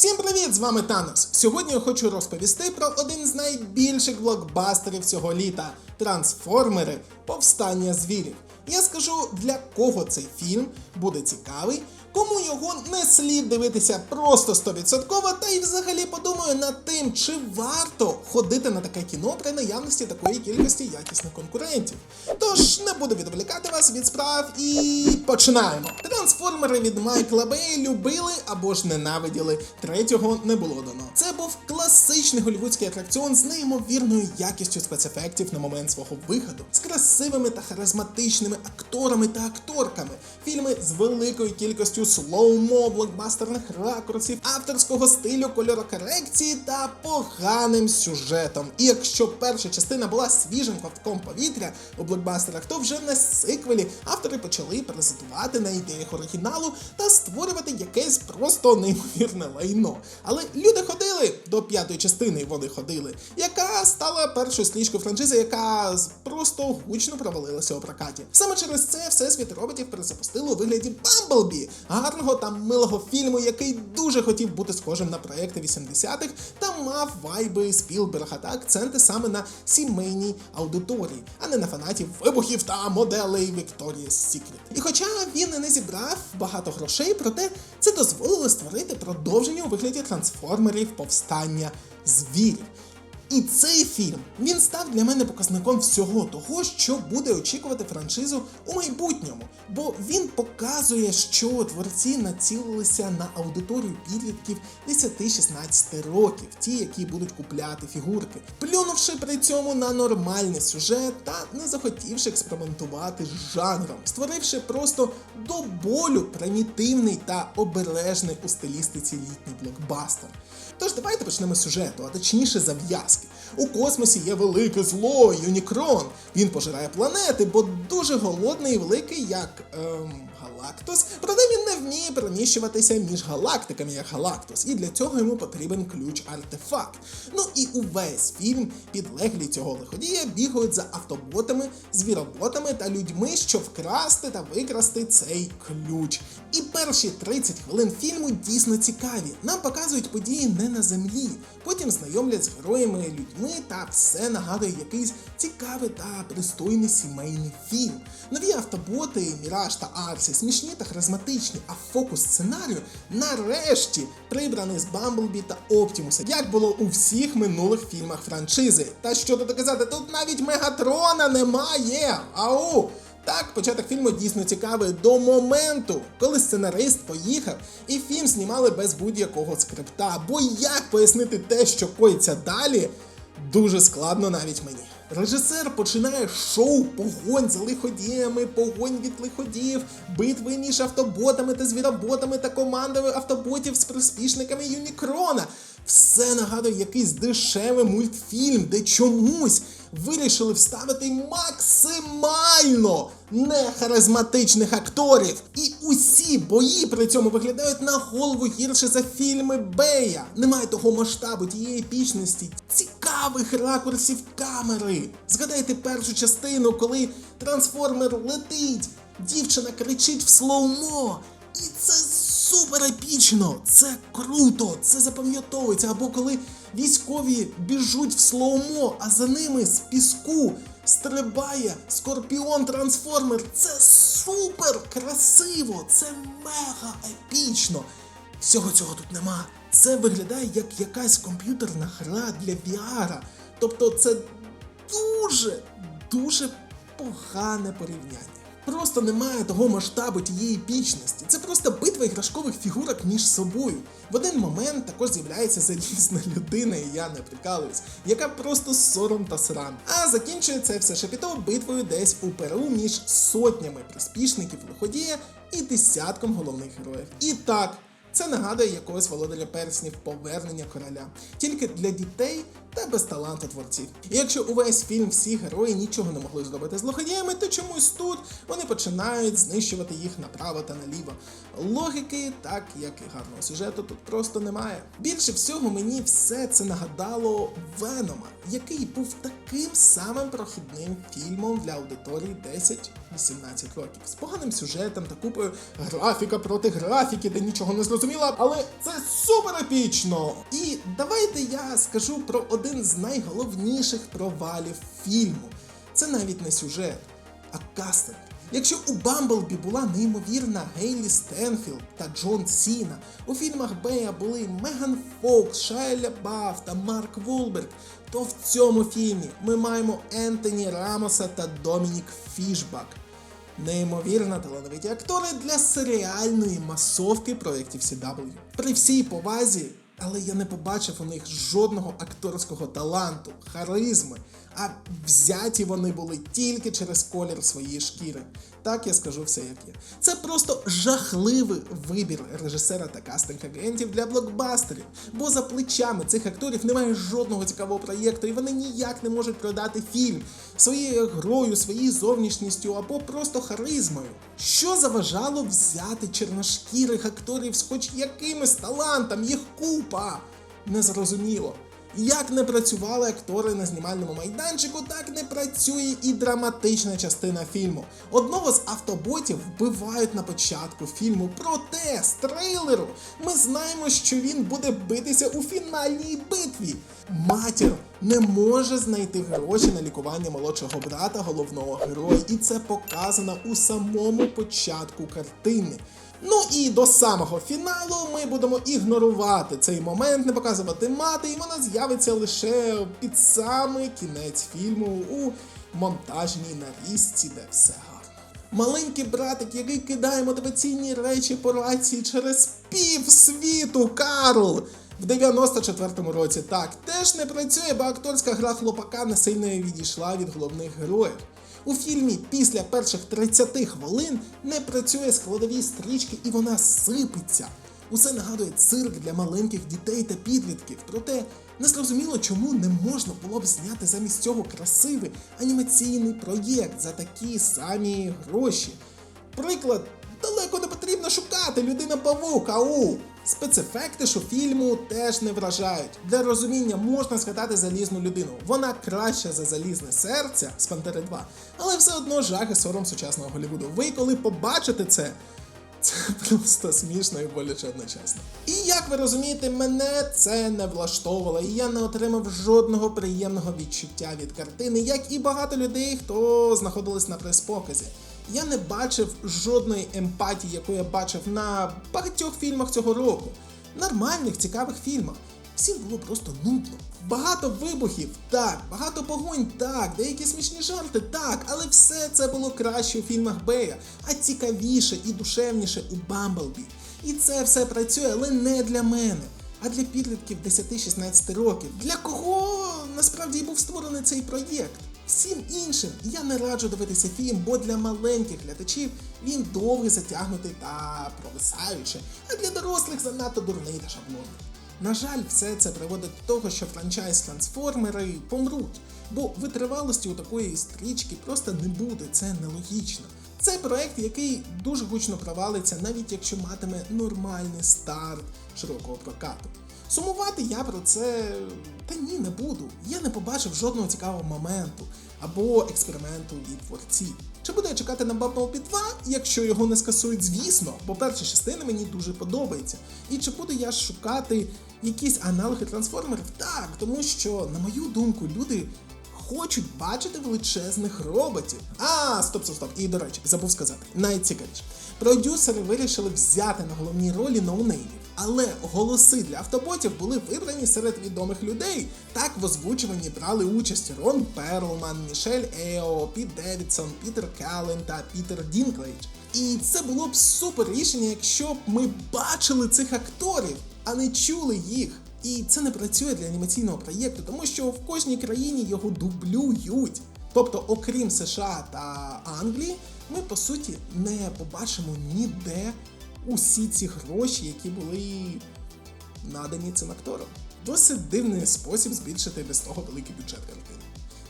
Всім привіт! З вами Танос. Сьогодні я хочу розповісти про один з найбільших блокбастерів цього літа Трансформери Повстання звірів. Я скажу, для кого цей фільм буде цікавий, кому його не слід дивитися просто 100%, та й взагалі подумаю над тим, чи варто ходити на таке кіно при наявності такої кількості якісних конкурентів. Тож не буду відволікати вас від справ і починаємо. Трансформери від Майкла Бея любили або ж ненавиділи. Третього не було дано. Це був класичний голівудський атракціон з неймовірною якістю спецефектів на момент свого виходу, з красивими та харизматичними акторами та акторками, фільми з великою кількістю слоумо, блокбастерних ракурсів, авторського стилю кольорокорекції та поганим сюжетом. І якщо перша частина була свіжим ковтком повітря у блокбастерах, то вже на сиквелі автори почали презентувати на ідеях оригіналу та створювати якесь просто неймовірне лайно. Але люди ходили до п'ятої частини, вони ходили, яка стала першою стрічкою франшизи, яка просто гучно провалилася у прокаті. Саме через це всесвіт роботів перезапустили у вигляді Бамблбі, гарного та милого фільму, який дуже хотів бути схожим на проекти 80-х та мав вайби Спілберга та акценти саме на сімейній аудиторії, а не на фанатів вибухів та моделей Victoria's Secret. І хоча він не зібрав багато грошей, проте це дозволило створити продовження у вигляді трансформерів повстання звірів. І цей фільм він став для мене показником всього того, що буде очікувати франшизу у майбутньому, бо він показує, що творці націлилися на аудиторію підлітків 10-16 років, ті, які будуть купляти фігурки, плюнувши при цьому на нормальний сюжет та не захотівши експериментувати з жанром, створивши просто до болю примітивний та обережний у стилістиці літній блокбастер. Тож давайте почнемо з сюжету, а точніше зав'язки. У космосі є велике зло Юнікрон. Він пожирає планети, бо дуже голодний і великий, як ем, Галактус. Проте він не вміє переміщуватися між галактиками, як Галактус, і для цього йому потрібен ключ-артефакт. Ну і увесь фільм підлеглі цього лиходія бігають за автоботами, звіроботами та людьми, щоб вкрасти та викрасти цей ключ. І перші 30 хвилин фільму дійсно цікаві. Нам показують події не на землі. Потім знайомлять з героями людьми та все нагадує якийсь цікавий та пристойний сімейний фільм. Нові автоботи, Міраж та Арсі смішні та харизматичні, а фокус сценарію нарешті прибраний з Бамблбі та Оптімуса, як було у всіх минулих фільмах франшизи. Та що тут казати, тут навіть Мегатрона немає. Ау! Так, початок фільму дійсно цікавий до моменту, коли сценарист поїхав, і фільм знімали без будь-якого скрипта. Бо як пояснити те, що коїться далі, дуже складно навіть мені. Режисер починає шоу погонь за лиходіями, погонь від лиходіїв, битви між автоботами та звіроботами та командами автоботів з приспішниками Юнікрона. Все нагадує якийсь дешевий мультфільм, де чомусь вирішили вставити максимально нехаризматичних акторів. І усі бої при цьому виглядають на голову гірше за фільми Бея. Немає того масштабу, тієї епічності, цікавих ракурсів камери. Згадайте першу частину, коли трансформер летить, дівчина кричить в слоумо. І це супер епічно, це круто, це запам'ятовується. Або коли військові біжуть в слоумо, а за ними з піску стрибає скорпіон трансформер. Це супер красиво, це мега епічно. Всього цього тут нема. Це виглядає як якась комп'ютерна гра для VR. Тобто це дуже, дуже погане порівняння. Просто немає того масштабу тієї епічності. Це просто битва іграшкових фігурок між собою. В один момент також з'являється залізна людина, і я не прикалуюсь, яка просто сором та срам. А закінчує це все шепіто битвою десь у Перу між сотнями приспішників лиходія і десятком головних героїв. І так. Це нагадує якогось володаря перснів повернення короля, тільки для дітей та без таланту творців. І якщо увесь фільм всі герої нічого не могли зробити з лоходіями, то чомусь тут вони починають знищувати їх направо та наліво. Логіки, так як і гарного сюжету, тут просто немає. Більше всього мені все це нагадало Венома, який був таким самим прохідним фільмом для аудиторії 10-18 років. З поганим сюжетом та купою графіка проти графіки, де нічого не зрозуміло, але це супер епічно! І давайте я скажу про один з найголовніших провалів фільму. Це навіть не сюжет, а кастинг. Якщо у Бамблбі була неймовірна Гейлі Стенфілд та Джон Сіна, у фільмах Бея були Меган Фокс, Шайля Баф та Марк Волберг, то в цьому фільмі ми маємо Ентоні Рамоса та Домінік Фішбак. Неймовірно талановиті актори для серіальної масовки проєктів CW. При всій повазі, але я не побачив у них жодного акторського таланту, харизми, а взяті вони були тільки через колір своєї шкіри. Так я скажу все як є. Це просто жахливий вибір режисера та кастинг-агентів для блокбастерів, бо за плечами цих акторів немає жодного цікавого проєкту, і вони ніяк не можуть продати фільм своєю грою, своєю зовнішністю або просто харизмою. Що заважало взяти чорношкірих акторів з хоч якимось талантом, їх купа? Незрозуміло. Як не працювали актори на знімальному майданчику, так не працює і драматична частина фільму. Одного з автоботів вбивають на початку фільму, проте з трейлеру ми знаємо, що він буде битися у фінальній битві. Матір не може знайти гроші на лікування молодшого брата головного героя, і це показано у самому початку картини. Ну і до самого фіналу ми будемо ігнорувати цей момент, не показувати мати, і вона з'явиться лише під самий кінець фільму у монтажній нарізці, де все гарно. Маленький братик, який кидає мотиваційні речі по рації через пів світу, Карл! В 94-му році так теж не працює, бо акторська гра хлопака не сильно відійшла від головних героїв. У фільмі після перших 30 хвилин не працює складові стрічки і вона сипеться. Усе нагадує цирк для маленьких дітей та підлітків. Проте не зрозуміло, чому не можна було б зняти замість цього красивий анімаційний проєкт за такі самі гроші. Приклад, далеко не потрібно шукати людина павук, ау! Спецефекти у фільму теж не вражають. Для розуміння можна згадати залізну людину. Вона краща за залізне серце з Пантери 2, але все одно жах і сором сучасного Голлівуду. Ви коли побачите це, це просто смішно і боляче одночасно. І як ви розумієте, мене це не влаштовувало, і я не отримав жодного приємного відчуття від картини, як і багато людей, хто знаходились на прес-показі. Я не бачив жодної емпатії, яку я бачив на багатьох фільмах цього року. Нормальних, цікавих фільмах. Всім було просто нудно. Багато вибухів, так, багато погонь, так, деякі смішні жарти, так, але все це було краще у фільмах Бея, а цікавіше і душевніше у Бамблбі. І це все працює, але не для мене, а для підлітків 10-16 років. Для кого насправді був створений цей проєкт? Всім іншим я не раджу дивитися фільм, бо для маленьких глядачів він довгий, затягнутий та провисаючий, а для дорослих занадто дурний та шаблонний. На жаль, все це приводить до того, що франчайз трансформери помруть, бо витривалості у такої стрічки просто не буде, це нелогічно. Це проект, який дуже гучно провалиться, навіть якщо матиме нормальний старт широкого прокату. Сумувати я про це та ні, не буду. Я не побачив жодного цікавого моменту або експерименту від творців. Чи буду я чекати на Bumblebee 2, якщо його не скасують, звісно, бо перша частина мені дуже подобається. І чи буду я шукати якісь аналоги трансформерів? Так, тому що, на мою думку, люди хочуть бачити величезних роботів. А, стоп, стоп, стоп. І до речі, забув сказати, найцікавіше. Продюсери вирішили взяти на головні ролі ноунеймів. Але голоси для автоботів були вибрані серед відомих людей. Так в озвучуванні брали участь Рон Перлман, Мішель Ео, Піт Девідсон, Пітер Каллен та Пітер Дінклейдж. І це було б супер рішення, якщо б ми бачили цих акторів, а не чули їх. І це не працює для анімаційного проєкту, тому що в кожній країні його дублюють. Тобто, окрім США та Англії, ми по суті не побачимо ніде усі ці гроші, які були надані цим акторам. Досить дивний спосіб збільшити без того великий бюджет картини.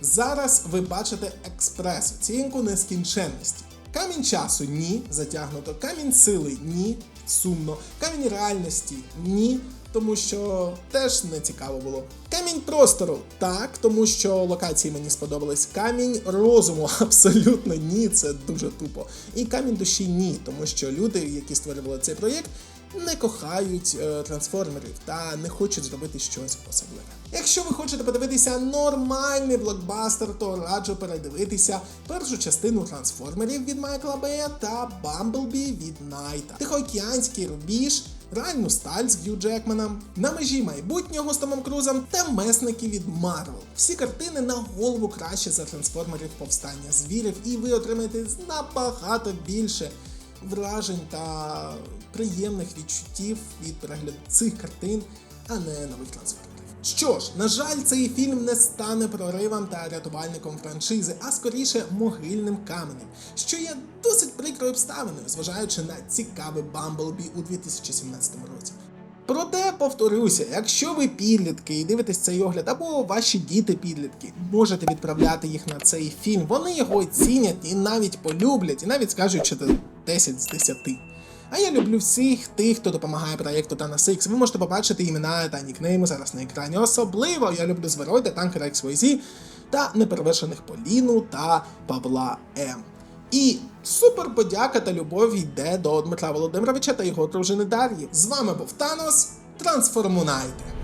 Зараз ви бачите експрес, оцінку нескінченності. Камінь часу ні, затягнуто. Камінь сили ні, сумно. Камінь реальності ні, тому що теж не цікаво було. Камінь простору так, тому що локації мені сподобались. Камінь розуму абсолютно ні, це дуже тупо. І камінь душі ні, тому що люди, які створювали цей проєкт, не кохають е, трансформерів та не хочуть зробити щось особливе. Якщо ви хочете подивитися нормальний блокбастер, то раджу передивитися першу частину трансформерів від Майкла Бея та Бамблбі від Найта, Тихоокеанський рубіж. Реальну сталь з Г'ю Джекманом, на межі майбутнього з Томом Крузом та месники від Марвел. Всі картини на голову краще за трансформерів повстання звірів, і ви отримаєте набагато більше вражень та приємних відчуттів від перегляду цих картин, а не нових трансформерів. Що ж, на жаль, цей фільм не стане проривом та рятувальником франшизи, а скоріше могильним каменем, що є досить прикрою обставиною, зважаючи на цікавий Бамблбі у 2017 році. Проте повторюся, якщо ви підлітки і дивитесь цей огляд, або ваші діти підлітки, можете відправляти їх на цей фільм. Вони його оцінять і навіть полюблять, і навіть скажуть, що це 10 з 10. А я люблю всіх тих, хто допомагає проєкту Thanos X. Ви можете побачити імена та нікнейми зараз на екрані. Особливо я люблю Зверойда, танкера XYZ та неперевершених Поліну та Павла М. І супер подяка та любов йде до Дмитра Володимировича та його дружини Дар'ї. З вами був Танос. Трансформунайте!